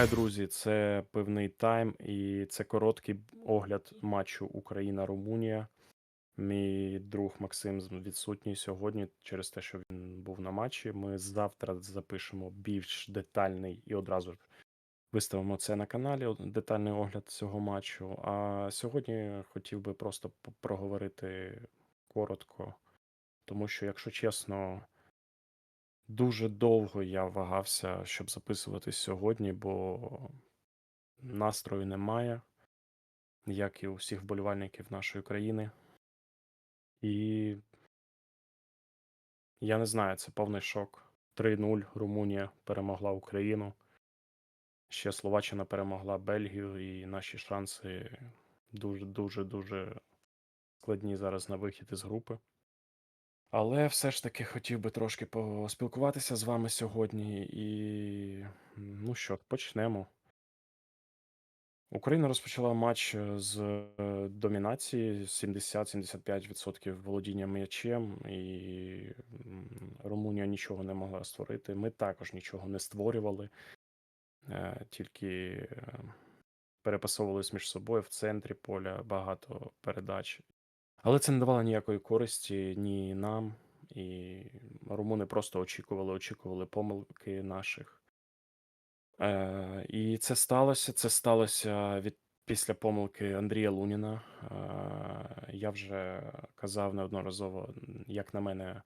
Вітаю, друзі! Це пивний тайм, і це короткий огляд матчу Україна-Румунія. Мій друг Максим відсутній сьогодні через те, що він був на матчі. Ми завтра запишемо більш детальний і одразу ж виставимо це на каналі. Детальний огляд цього матчу. А сьогодні хотів би просто проговорити коротко, тому що, якщо чесно. Дуже довго я вагався, щоб записувати сьогодні, бо настрою немає, як і у всіх вболівальників нашої країни. І я не знаю, це повний шок. 3-0 Румунія перемогла Україну. Ще Словаччина перемогла Бельгію, і наші шанси дуже дуже дуже складні зараз на вихід із групи. Але все ж таки хотів би трошки поспілкуватися з вами сьогодні. І ну що, почнемо. Україна розпочала матч е, з е, домінації 70-75% володіння м'ячем, і Румунія нічого не могла створити. Ми також нічого не створювали, е, тільки е, між собою в центрі поля багато передач. Але це не давало ніякої користі ні нам, і румуни просто очікували, очікували помилки наших. Е, і це сталося. Це сталося від після помилки Андрія Луніна. Е, я вже казав неодноразово, як на мене,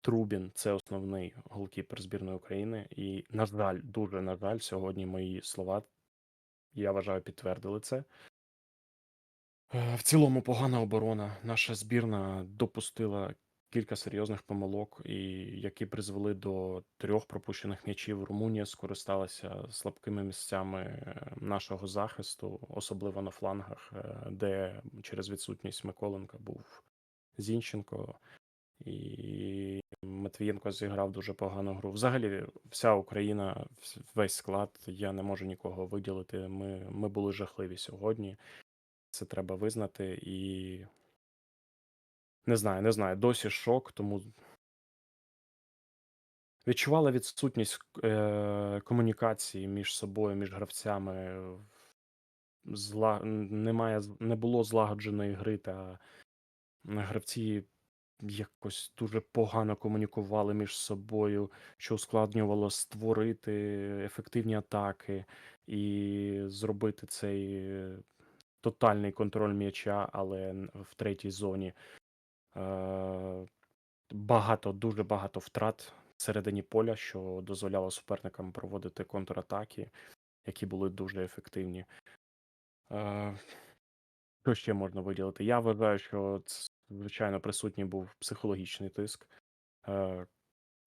Трубін це основний голкіпер збірної України. І, на жаль, дуже на жаль, сьогодні мої слова, я вважаю, підтвердили це. Е, В цілому погана оборона. Наша збірна допустила кілька серйозних помилок, і які призвели до трьох пропущених м'ячів. Румунія скористалася слабкими місцями е, нашого захисту, особливо на флангах, е, де через відсутність Миколенка був Зінченко. І Матвієнко зіграв дуже погану гру. Взагалі, вся Україна, весь склад, я не можу нікого виділити. Ми, ми були жахливі сьогодні. Це треба визнати. І не знаю, не знаю. Досі шок, тому відчувала відсутність е, комунікації між собою, між гравцями. Зла... Немає, не було злагодженої гри, та гравці якось дуже погано комунікували між собою, що ускладнювало створити ефективні атаки і зробити цей тотальний контроль м'яча, але в третій зоні. Е, Багато, дуже багато втрат всередині поля, що дозволяло суперникам проводити контратаки, які були дуже ефективні. Е, Що ще можна виділити? Я вважаю, що звичайно присутній був психологічний тиск. Е,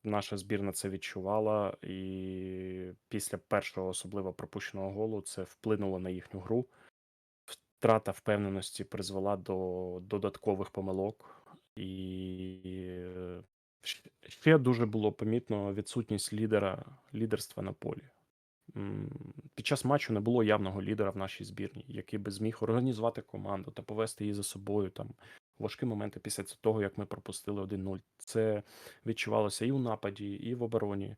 Наша збірна це відчувала, і після першого особливо пропущеного голу це вплинуло на їхню гру. Втрата впевненості призвела до додаткових помилок, і е, ще дуже було помітно відсутність лідера, лідерства на полі. Під час матчу не було явного лідера в нашій збірні, який би зміг організувати команду та повести її за собою там важкі моменти після того, як ми пропустили 1-0. Це відчувалося і у нападі, і в обороні.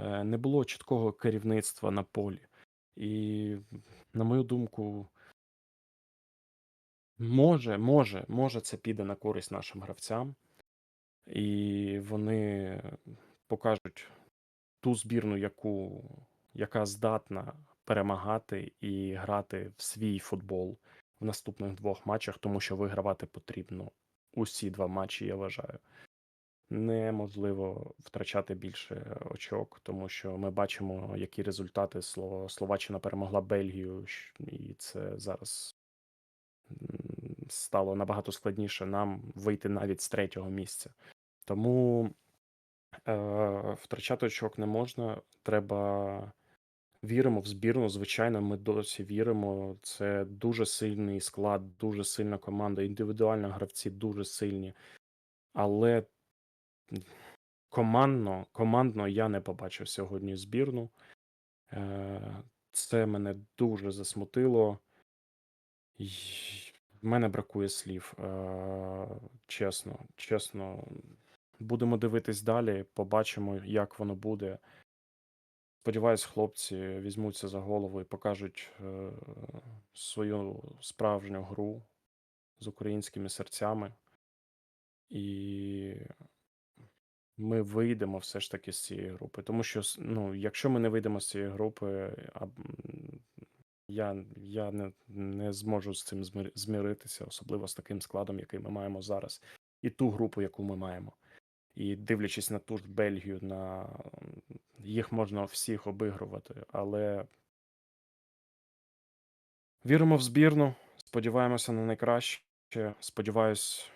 Е, Не було чіткого керівництва на полі. І, на мою думку, може, може, може, це піде на користь нашим гравцям, і вони покажуть ту збірну, яку, яка здатна перемагати і грати в свій футбол в наступних двох матчах, тому що вигравати потрібно усі два матчі, я вважаю. Неможливо втрачати більше очок, тому що ми бачимо, які результати Сло- Словаччина перемогла Бельгію, і це зараз стало набагато складніше нам вийти навіть з третього місця. Тому е, втрачати очок не можна. Треба віримо в збірну. Звичайно, ми досі віримо. Це дуже сильний склад, дуже сильна команда. Індивідуально гравці дуже сильні. Але командно, командно я не побачив сьогодні збірну. Е, Це мене дуже засмутило. Мене бракує слів. Е, Чесно, чесно. Будемо дивитись далі, побачимо, як воно буде. Сподіваюсь, хлопці візьмуться за голову і покажуть е, свою справжню гру з українськими серцями. І ми вийдемо все ж таки з цієї групи. Тому що, ну, якщо ми не вийдемо з цієї групи, я, я не, не зможу з цим змиритися, особливо з таким складом, який ми маємо зараз, і ту групу, яку ми маємо. І дивлячись на ту ж Бельгію, на їх можна всіх обігрувати, але віримо в збірну, сподіваємося на найкраще. Сподіваюсь,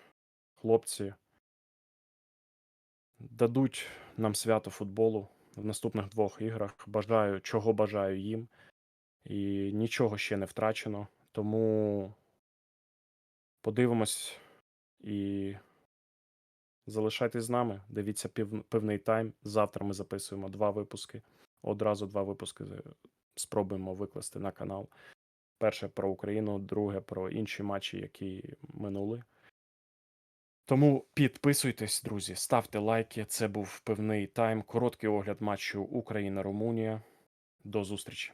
хлопці дадуть нам свято футболу в наступних двох іграх. Бажаю, чого бажаю їм. І нічого ще не втрачено. Тому подивимось і залишайтесь з нами. Дивіться пів, певний тайм. Завтра ми записуємо два випуски. Одразу два випуски спробуємо викласти на канал. Перше про Україну, друге про інші матчі, які минули. Тому підписуйтесь, друзі, ставте лайки. Це був певний тайм. Короткий огляд матчу Україна-Румунія. До зустрічі.